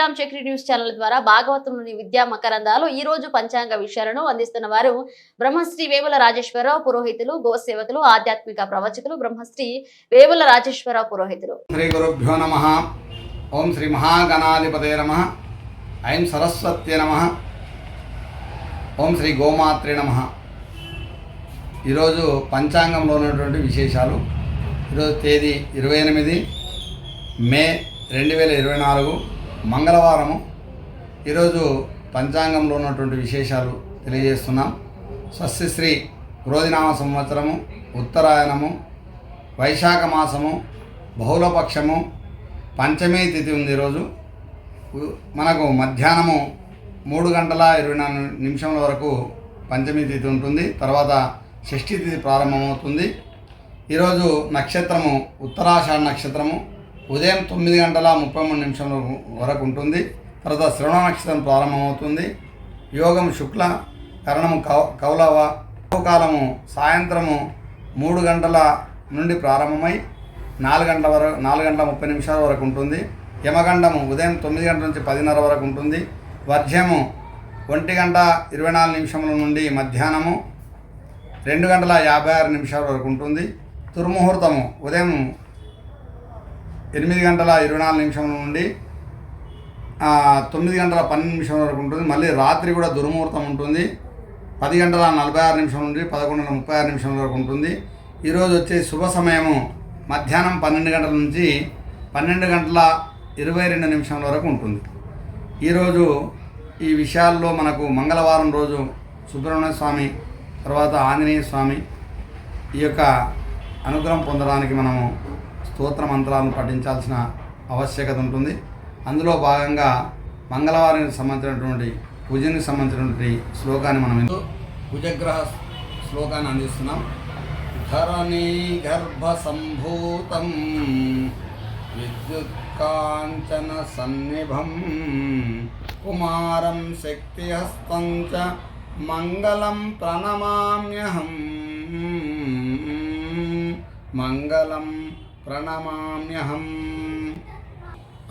News channel ద్వారా భాగవతంలోని విద్యా మకరందాలు ఈ రోజు పంచాంగ విషయాలను అందిస్తున్న వారు బ్రహ్మశ్రీ వేముల రాజేశ్వరరావు పురోహితులు గోసేవకులు ఆధ్యాత్మిక ప్రవచకులు బ్రహ్మశ్రీ వేముల రాజేశ్వరరావు పురోహితులు. శ్రీ గురుభ్యో నమ. ఓం శ్రీ మహాగణాధిపతే నమ. ఐం సరస్వత్యే నమ. ఓం శ్రీ గోమాత్రే నమ. ఈరోజు పంచాంగంలో ఉన్నటువంటి విశేషాలు. ఈరోజు తేదీ ఇరవై ఎనిమిది మే రెండు వేల ఇరవై నాలుగు. మంగళవారము. ఈరోజు పంచాంగంలో ఉన్నటువంటి విశేషాలు తెలియజేస్తున్నాం. స్వస్తిశ్రీ క్రోధినామ సంవత్సరము ఉత్తరాయణము వైశాఖ మాసము బహుళపక్షము పంచమీ తిథి ఉంది ఈరోజు. మనకు మధ్యాహ్నము మూడు గంటల ఇరవై నాలుగు నిమిషముల వరకు పంచమీ తిథి ఉంటుంది. తర్వాత షష్ఠీ తిథి ప్రారంభమవుతుంది. ఈరోజు నక్షత్రము ఉత్తరాషాఢ నక్షత్రము ఉదయం తొమ్మిది గంటల ముప్పై మూడు నిమిషముల వరకు ఉంటుంది. తర్వాత శ్రవణ నక్షత్రం ప్రారంభమవుతుంది. యోగం శుక్ల కరణము కౌ కౌలవ కాలము సాయంత్రము మూడు గంటల నుండి ప్రారంభమై నాలుగు గంటల వరకు నాలుగు గంటల ముప్పై నిమిషాల వరకు ఉంటుంది. యమగండము ఉదయం తొమ్మిది గంటల నుంచి పదిన్నర వరకు ఉంటుంది. వర్జ్యము ఒంటి గంట ఇరవై నాలుగు నిమిషముల నుండి మధ్యాహ్నము రెండు గంటల యాభై ఆరు నిమిషాల వరకు ఉంటుంది. దుర్ముహూర్తము ఉదయం ఎనిమిది గంటల ఇరవై నాలుగు నిమిషం నుండి తొమ్మిది గంటల పన్నెండు నిమిషం వరకు ఉంటుంది. మళ్ళీ రాత్రి కూడా దుర్ముహూర్తం ఉంటుంది. పది గంటల నలభై ఆరు నిమిషం నుండి పదకొండు గంటల ముప్పై ఆరు నిమిషం వరకు ఉంటుంది. ఈరోజు వచ్చే శుభ సమయము మధ్యాహ్నం పన్నెండు గంటల నుంచి పన్నెండు గంటల ఇరవై రెండు నిమిషాల వరకు ఉంటుంది. ఈరోజు ఈ విషయాల్లో మనకు మంగళవారం రోజు సుబ్రహ్మణ్య స్వామి తర్వాత ఆంజనేయ స్వామి ఈ యొక్క అనుగ్రహం పొందడానికి మనము స్తోత్ర మంత్రాలను పఠించాల్సిన ఆవశ్యకత ఉంటుంది. అందులో భాగంగా మంగళవారానికి సంబంధించినటువంటి పూజనికి సంబంధించినటువంటి శ్లోకాన్ని మనం ఇందు కుజగ్రహ శ్లోకాన్ని అందిస్తున్నాం. ధరణీ గర్భ సంభూతం విద్యుత్ కాంచన సన్నిభం కుమారం శక్తిహస్తం చ మంగళం ప్రణమామ్యహం. మంగళం ప్రణమామ్యహం.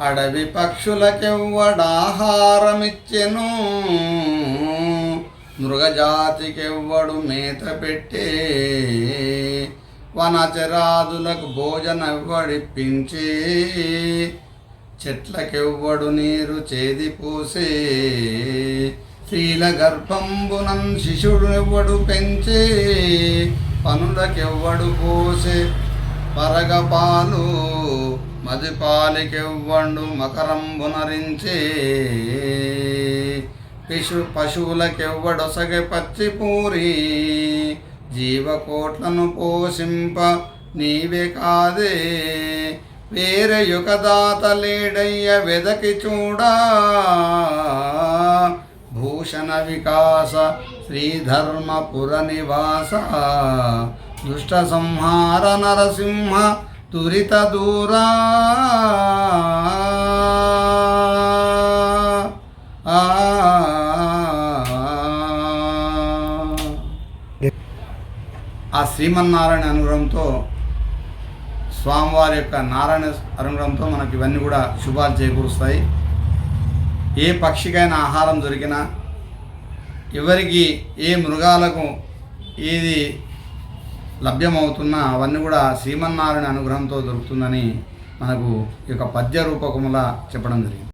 అడవి పక్షులకెవ్వడాహారమిచ్చెను. మృగజాతికెవ్వడు మేత పెట్టే. వనచరాదులకు భోజనవ్వడిప్పించే. చెట్లకెవ్వడు నీరు చేది పోసే స్త్రీల గర్భంబునం శిశుడెవ్వడు పెంచే. పనులకెవ్వడు పోసే. పరగపాలు మదిపాలికెవ్వండు మకరంబునరించి. పిశు పశువులకెవ్వడొసగె పచ్చిపూరి జీవకోట్లను పోషింప నీవే కాదే. వేరే యుగదాతలేడయ్య వెదకి చూడా. భూషణ వికాస శ్రీధర్మపుర నివాస. దుష్ట సంహార నరసింహ దురిత దూరా ఆ. ఆ శ్రీమన్నారాయణ అనుగ్రహంతో స్వామివారి యొక్క నారాయణ అనుగ్రహంతో మనకి ఇవన్నీ కూడా శుభాలు చేకూరుస్తాయి ఏ పక్షికైనా ఆహారం దొరికినా ఎవరికి ఏ మృగాలకు ఏది లభ్యమవుతున్న అవన్నీ కూడా శ్రీమన్నారాయణ అనుగ్రహంతో దొరుకుతుందని మనకు ఈ యొక్క పద్య రూపకముల చెప్పడం జరిగింది.